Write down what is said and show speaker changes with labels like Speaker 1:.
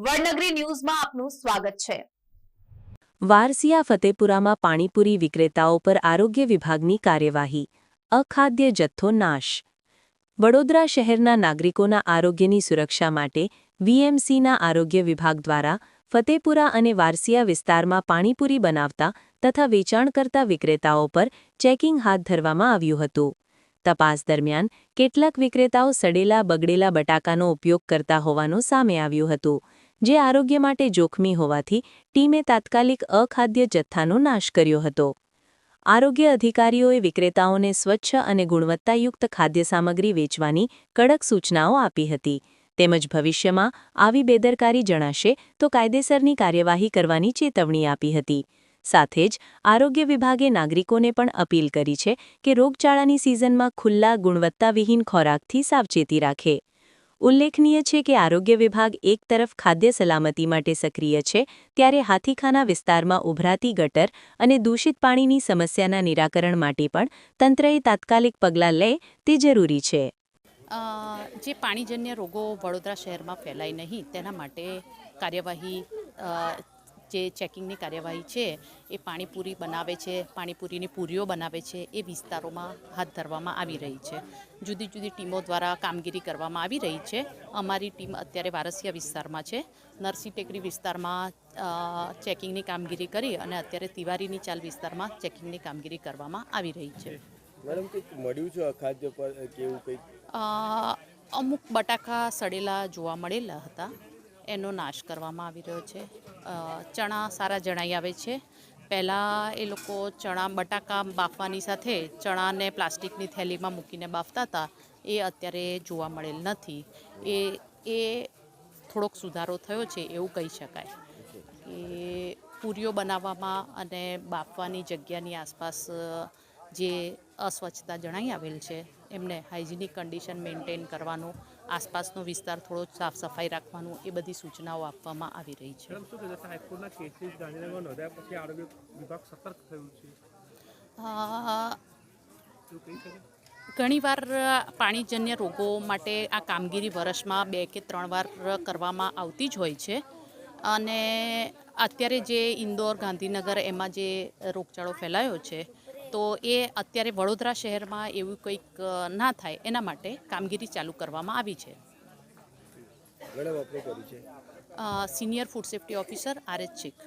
Speaker 1: વડનગરી ન્યૂઝમાં આપનું સ્વાગત છે.
Speaker 2: વારસિયા ફતેપુરામાં પાણીપુરી વિક્રેતાઓ પર આરોગ્ય વિભાગની કાર્યવાહી. અખાદ્ય જથ્થો નાશ. વડોદરા શહેરના નાગરિકોના આરોગ્યની સુરક્ષા માટે વીએમસીના આરોગ્ય વિભાગ દ્વારા ફતેપુરા અને વારસિયા વિસ્તારમાં પાણીપુરી બનાવતા તથા વેચાણ કરતા વિક્રેતાઓ પર ચેકિંગ હાથ ધરવામાં આવ્યું હતું. તપાસ દરમિયાન કેટલાક વિક્રેતાઓ સડેલા બગડેલા બટાકાનો ઉપયોગ કરતા હોવાનું સામે આવ્યું હતું. જે આરોગ્ય માટે જોખમી હોવાથી ટીમે તાત્કાલિક અખાદ્ય જથ્થાનો નાશ કર્યો હતો. આરોગ્ય અધિકારીઓએ વિક્રેતાઓને સ્વચ્છ અને ગુણવત્તાયુક્ત ખાદ્ય સામગ્રી વેચવાની કડક સૂચનાઓ આપી હતી. તેમજ ભવિષ્યમાં આવી બેદરકારી જણાશે તો કાયદેસરની કાર્યવાહી કરવાની ચેતવણી આપી હતી. સાથે જ આરોગ્ય વિભાગે નાગરિકોને પણ અપીલ કરી છે કે રોગચાળાની સિઝનમાં ખુલ્લા ગુણવત્તાવિહીન ખોરાકથી સાવચેતી રાખે. ઉલ્લેખનીય છે કે આરોગ્ય વિભાગ એક તરફ ખાદ્ય સલામતી માટે સક્રિય છે, ત્યારે હાથીખાના વિસ્તારમાં ઉભરાતી ગટર અને દૂષિત પાણીની સમસ્યાના નિરાકરણ માટે પણ તંત્રએ તાત્કાલિક પગલાં લે તે જરૂરી છે.
Speaker 3: જે પાણીજન્ય રોગો વડોદરા શહેરમાં ફેલાય નહીં, તેના માટે કાર્યવાહી જે ચેકિંગની કાર્યવાહી છે એ પાણીપુરી બનાવે છે પાણીપુરીની પૂરીઓ બનાવે છે એ વિસ્તારોમાં હાથ ધરવામાં આવી રહી છે. જુદી જુદી ટીમો દ્વારા કામગીરી કરવામાં આવી રહી છે. અમારી ટીમ અત્યારે વારસિયા વિસ્તારમાં છે. નરસિંહ ટેકરી વિસ્તારમાં ચેકિંગની કામગીરી કરી અને અત્યારે તિવારીની ચાલ વિસ્તારમાં ચેકિંગની કામગીરી કરવામાં આવી રહી છે.
Speaker 4: મેડમ કંઈક મળ્યું છે અખાદ્ય પર કેવું કંઈક?
Speaker 3: અમુક બટાકા સડેલા જોવા મળેલા હતા. એનો નાશ કરવામાં આવી રહ્યો છે. ચણા સારા જણાઈ આવે છે. પહેલાં એ લોકો ચણા બટાકા બાફવાની સાથે ચણાને પ્લાસ્ટિકની થેલીમાં મૂકીને બાફતા હતા. એ અત્યારે જોવા મળેલ નથી. એ એ થોડોક સુધારો થયો છે એવું કહી શકાય. કે પૂરીઓ બનાવવામાં અને બાફવાની જગ્યાની આસપાસ જે અસ્વચ્છતા જણાઈ આવેલ છે એમને હાઇજિનિક કન્ડિશન મેન્ટેન કરવાનું આસપાસનો વિસ્તાર થોડો સાફ સફાઈ રાખવાનું એ બધી સૂચનાઓ આપવામાં આવી રહી છે. ઘણીવાર પાણીજન્ય રોગો માટે આ કામગીરી વર્ષમાં બે કે ત્રણ વાર કરવામાં આવતી જ હોય છે. અને અત્યારે જે ઇન્દોર ગાંધીનગર એમાં જે રોગચાળો ફેલાયો છે તો એ અત્યારે વડોદરા શહેરમાં એવું કંઈક ના થાય એના માટે કામગીરી ચાલુ કરવામાં આવી
Speaker 4: છે.
Speaker 3: Senior food safety officer R H ચીક